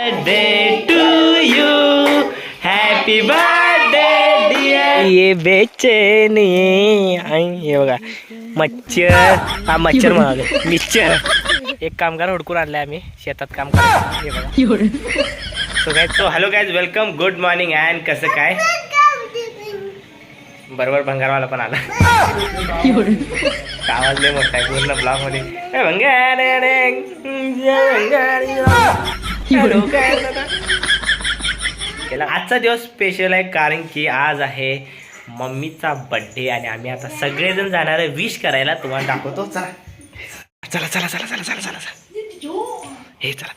birthday to you Happy birthday dear. ये बेचैनी. आई हे बघा. मच्छर. हा मच्छर म्हणाले मिच्छर. एक कामगार हुडकून आणले आम्ही. शेतात काम करतो हे बघा. सो काय so hello guys welcome good morning and कसं काय? बरोबर भंगारवाला पण आला. आवाज लय मोठा आहे. पूर्ण ब्लॉकमध्ये. भंगार आजचा दिवस स्पेशल आहे कारण की आज आहे मम्मीचा बर्थडे आणि आम्ही आता सगळेजण जाणार आहे विश करायला. तुम्हाला दाखवतो. चला चला. चला चला चला चला चला चला. हे चला.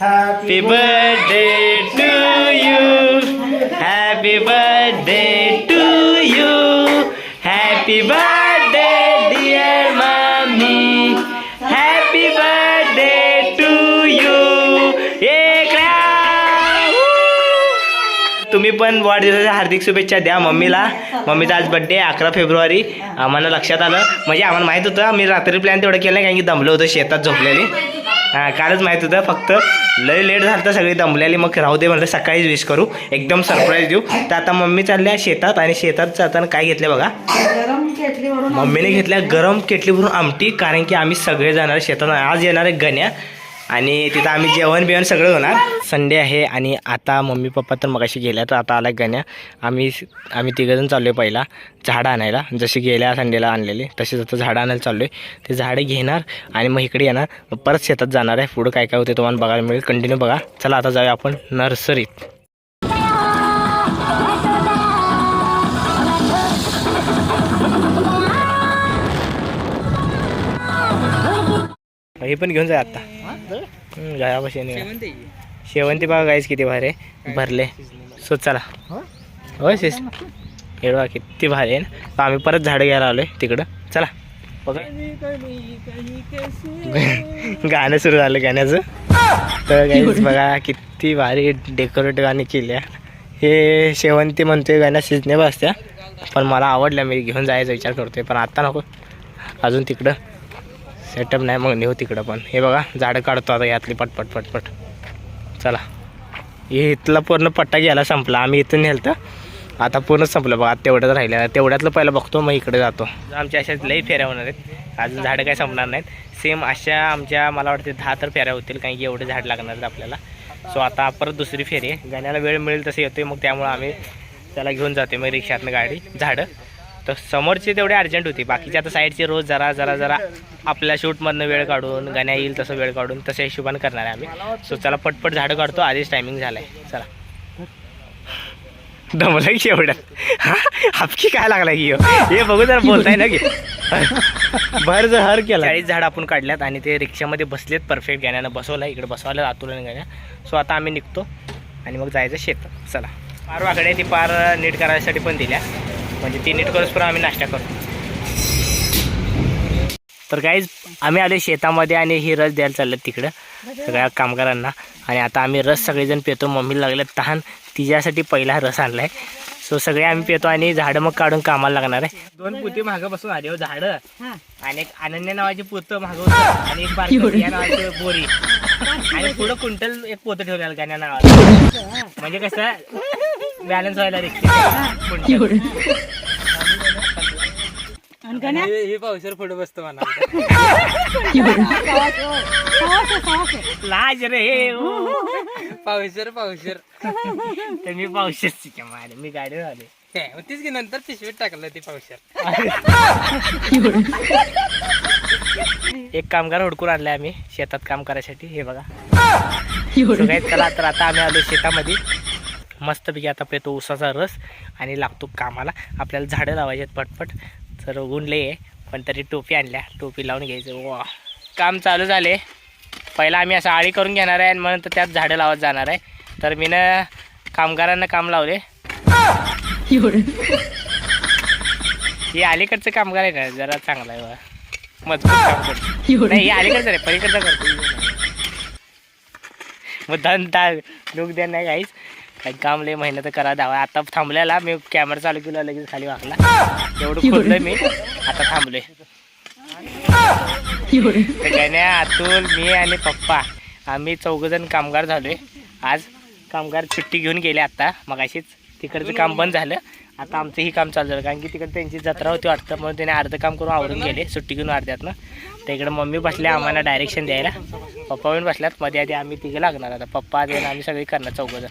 Happy birthday to you. Happy birthday to you. Happy birthday, तुम्ही पण वाढदिवसाच्या हार्दिक शुभेच्छा द्या मम्मीला. मम्मीचा आज बड्डे अकरा फेब्रुवारी. आम्हाला लक्षात आलं. म्हणजे आम्हाला माहीत होतं आम्ही रात्री प्लॅन तेवढं केलं नाही कारण की दमलं होतं शेतात झोपलेली. हां कालच माहीत होतं. फक्त लय लेट झालं तर सगळी दमलेली. मग राहू दे म्हटलं सकाळीच विश करू. एकदम सरप्राईज देऊ. तर आता मम्मी चालल्या शेतात आणि शेतात जाताना काय घेतलं बघा. मम्मीने घेतल्या गरम केटलीवरून आमटी कारण की आम्ही सगळे जाणार शेतात आज येणार आहे गण्या. आणि तिथं आम्ही जेवण बिवण सगळं होणार. संडे आहे आणि आता मम्मी पप्पा तर मगाशी गेल्या तर आता आला गण्या. आम्ही आम्ही तिघंजण चाललो आहे पहिला झाडं आणायला. जशी गेल्या संडेला आणलेले तसेच आता झाडं आणायला चाललो आहे ते झाडं घेणार आणि मग इकडे येणार. परत शेतात जाणार आहे. पुढं काय काय होते तुम्हाला बघायला मिळेल. कंटिन्यू बघा. चला आता जाऊया आपण नर्सरीत. हे पण घेऊन जा आता. नाही शेवंती. बघा गाईस किती भारी भरले. सो चला. हो? शिस हे बघा किती भारी आहे ना. आम्ही परत झाडं घ्यायला आलोय तिकडं. चला. बघा. गाणं सुरू झालं गाण्याचं. तर गाईस बघा किती भारी डेकोरेट गाणी केल्या. हे शेवंती म्हणतोय गाण्या सिजने बसत्या पण मला आवडल्या मी घेऊन जायचा विचार करतोय. पण आता नको. अजून तिकडं. सेटअप नाही मग नेऊ तिकडं पण. हे बघा झाडं काढतो आता यातली पटपट पटपट चला. हे इथला पूर्ण पट्टा घ्यायला संपला. आम्ही इथून नेलं आता पूर्ण संपलं बघा तेवढंच राहिलं तेवढ्यातलं पहिलं बघतो मग इकडे जातो. आमच्या अशा लई फेऱ्या होणार आहेत. अजून झाडं काही संपणार नाहीत. सेम अशा आमच्या मला वाटते दहा तर फेऱ्या होतील कारण की एवढे झाड लागणार आहेत आपल्याला. सो आता परत दुसरी फेरी आहे. गाण्याला वेळ मिळेल तसं येतोय मग त्यामुळं आम्ही त्याला घेऊन जाते मग रिक्षातनं गाडी झाडं. तर समोरचे तेवढे अर्जंट होती. बाकीचे आता साईडचे रोज जरा जरा जरा आपल्या शूटमधनं वेळ काढून गाण्या येईल तसं वेळ काढून तसं हिशोबाने करणार आहे आम्ही. सो चला पटपट झाडं काढतो. आधीच टायमिंग झालं आहे चला. दमला की एवढ्यात हा? हापकी काय लागला की? हे बघू जरा बोलताय ना की. भर जर हर केला. चाळीस झाड आपण काढल्यात आणि ते रिक्षामध्ये बसलेत परफेक्ट गाण्यानं. बसवलं इकडे बसवायला अतुलन गाण्या. सो आता आम्ही निघतो आणि मग जायचं शेतात. चला. पार वाकडे ती पार नीट करायसाठी पण दिल्या. म्हणजे ती नीट पण आम्ही नाश्ता करतो. तर काहीच आम्ही आले शेतामध्ये आणि ही रस द्यायला चाललं तिकडं. सगळ्या कामगारांना. आणि आता आम्ही रस सगळेजण पितो. मम्मीला लागलं तहान. तिच्यासाठी पहिला रस आणलाय. सो सगळे आम्ही पितो आणि झाडं मग काढून कामाला लागणार आहे. दोन पुती मागं बसून आले हो झाडं. आणि एक अनन्या नावाची पोतं मागं आणि एक बारकी या नावाची बोरी. आणि पुढं कुंटल एक पोतं ठेवलेलं गाण्या नावाचं. म्हणजे कसं बॅलन्स व्हायला हे पावसावर पुढे बसतो म्हणा. लाज रे. हे हो. पावसर पावसर तर मी पावशीच मारे. मी गाडीवर आले तीच की नंतर पिशवीत टाकलं ते पावसर एक कामगार हुडकून आणलाय आम्ही शेतात काम करायसाठी. हे बघा. चला तर आता आम्ही आलो शेतामध्ये. मस्तपैकी आता पेतो ऊसाचा रस आणि लागतो कामाला. आपल्याला झाडं लावायची आहेत पटपट. तर ऊन आहे पण तरी टोपी आणल्या. टोपी लावून घ्यायचं. वा. काम चालू झाले. पहिला आम्ही असं आळी करून घेणार आहे आणि म्हणून तर त्यात झाडं लावत जाणार आहे. तर मी ना कामगारांना काम लावले. हे अलीकडचं कामगार आहे ना जरा चांगलं आहे बा. मजबूत नाही हे अलीकडचं नाही पलीकडचं करतो. मग धन दुख द्या नाही काहीच काही काम लय मेहनत करा दावा आता थांबलेला मी कॅमेरा चालू केला लगेच खाली वाकला. एवढं खोदलं मी. आता थांबलोय. गण्या अतुल मी आणि पप्पा आम्ही चौघजण कामगार झालोय. आज कामगार सुट्टी घेऊन गेले आता मग अशीच तिकडचं काम बंद झालं. आता आमचं ही काम चालू झालं. कारण की तिकडे त्यांची जत्रा होती वाटतं म्हणून त्याने अर्धं काम करून आवरून गेले सुट्टी घेऊन अर्ध्यातनं तर इकडे मम्मी बसले आम्हाला डायरेक्शन द्यायला. पप्पा पण बसल्यात. मध्ये आधी आम्ही तिघे लागणार आता. पप्पा आधी आम्ही सगळे करणार चौघजण.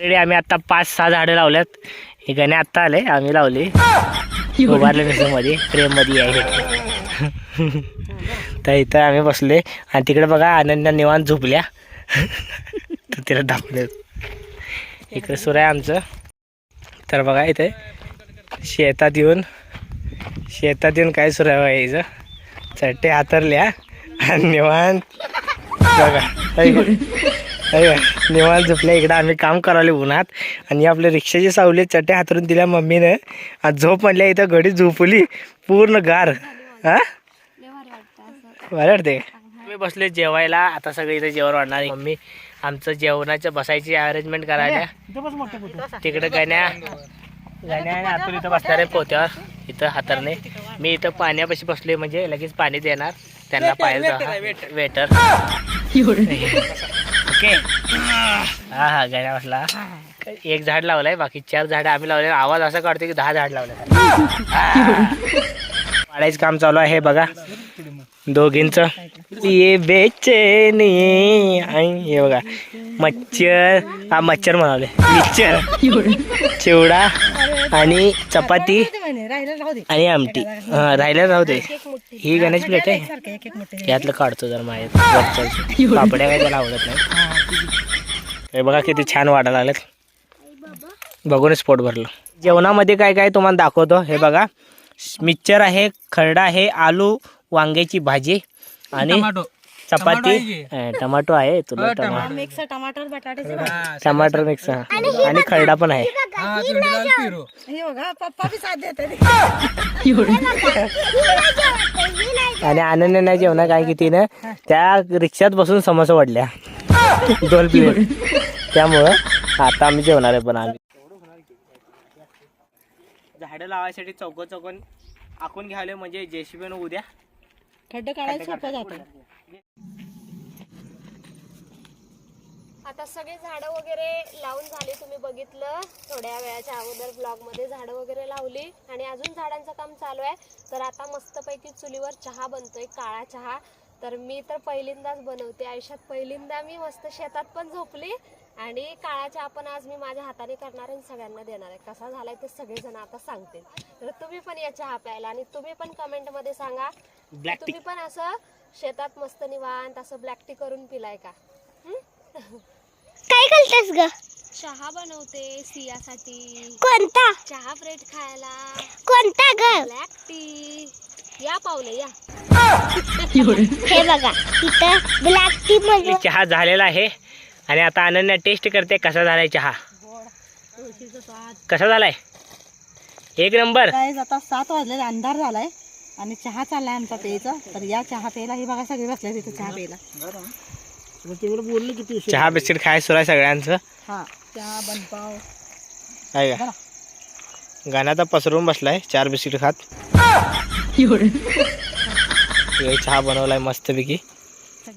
रेडी आम्ही आता पाच सहा झाडं लावल्यात. हे गणे आत्ता आले आम्ही लावली. उभारले मध्ये फ्रेममध्ये आहे. तर इथं आम्ही बसले आणि तिकडे बघा आनंद निवांत झोपल्या. तर तिला दाखवले. इकडे सुरू आहे आमचं. तर बघा इथे शेतात येऊन शेतात येऊन काय सुरू आहे बघा यायचं चट्टे हातरल्या. आणि निवांत. बघा? निवांत झोपल्या. इकडं आम्ही काम करायला उन्हात. आणि आपल्या रिक्षाची सावली चट्टे हातरून दिल्या मम्मीनं. आणि झोप म्हणल्या इथं घडी झोपली. पूर्ण गार. हा? बरं वाटते मी बसले जेवायला. आता सगळे इथे जेवण वाढणार आहे. मम्मी आमचं जेवणाचं बसायची अरेंजमेंट करायला. तिकडे गण्या. गण्या आणि आतून इथं बसणार आहे पोत्यावर. इथं हातरणे. मी इथं पाण्यापाशी बसले म्हणजे लगेच पाणी देणार. त्यांना पाहिजे वेटर ओके. हा हा गण्या एक झाड लावलंय बाकी चार झाड आम्ही लावले. आवाज असा काढतो की दहा झाड लावले. पाडायचं काम चालू आहे बघा. दोघींच. ये बेचैनी. हे बघा. मच्छर. हा मच्छर म्हणाले. मिक्सर. चिवडा आणि चपाती आणि आमटी. हा, राहू दे. ही गणेश प्लेट आहे. यातलं काढतो जर माझ्या पापड्या काय त्याला आवडत नाही. हे बघा किती छान वाढायला लागलेत. बघूनच पोट भरलं. जेवणामध्ये काय काय तुम्हाला दाखवतो? हे बघा. मिक्सर आहे खरडा आहे आलू वांग्याची भाजी आणि चपाती टमाटो आहे तुला टमाटो. मिक्स टमाटर बटाट्याचे टमाटर मिक्स आणि खरडा पण आहे. हा हे आणि आनंद नाही जेवणा काय की तिनं त्या रिक्षात बसून समोसा वाढल्या. दोन प्लेट त्यामुळं आता आम्ही जेवणार आहे पण आम्ही. झाडं लावायसाठी चौक चौकन आखून घ्यावले म्हणजे जेसीबी उद्या. खड्ड काढायला सोपं जातं. आता सगळे झाडं वगैरे लावून झाली तुम्ही बघितलं. थोड्या वेळाच्या अगोदर ब्लॉगमध्ये झाडं वगैरे लावली आणि अजून झाडांचं काम चालू आहे. तर आता मस्तपैकी चुलीवर चहा बनतोय काळा चहा. तर मी तर पहिल्यांदाच बनवते. आयुष्यात पहिल्यांदा मी मस्त शेतात पण झोपली आणि काळा चहा पण आज मी माझ्या हाताने करणार आहे आणि सगळ्यांना देणार आहे. कसा झालाय ते सगळेजण आता सांगतील. तर तुम्ही पण या चहा प्यायला आणि तुम्ही पण कमेंटमध्ये सांगा. तुम्ही पण असं शेतात मस्त निवांत असं ब्लॅक टी करून पिलाय का? काय करतेस ग? चहा बनवते सियासाठी. कोणता? चहा ब्रेड खायला. कोणता ग? Black tea. या पावले या. हे बघा इथं ब्लॅक टी मध्ये चहा झालेला आहे. आणि आता अनन्या टेस्ट करते कसा झालाय चहा. कसा झालाय? एक नंबर. काय आता सात वाजले अंधार झालाय. आणि चहा चाललाय आमचा प्यायचा. तर या चहा प्यायला हे बघा सगळे बसले तिथे चहा प्यायला. चहा बिस्किट खाय सुरू आहे सगळ्यांचं. हा चहा बनपाव. आहे का? गाण्यात पसरून बसलाय चार बिस्किट खात. हे चहा बनवलाय मस्तपैकी.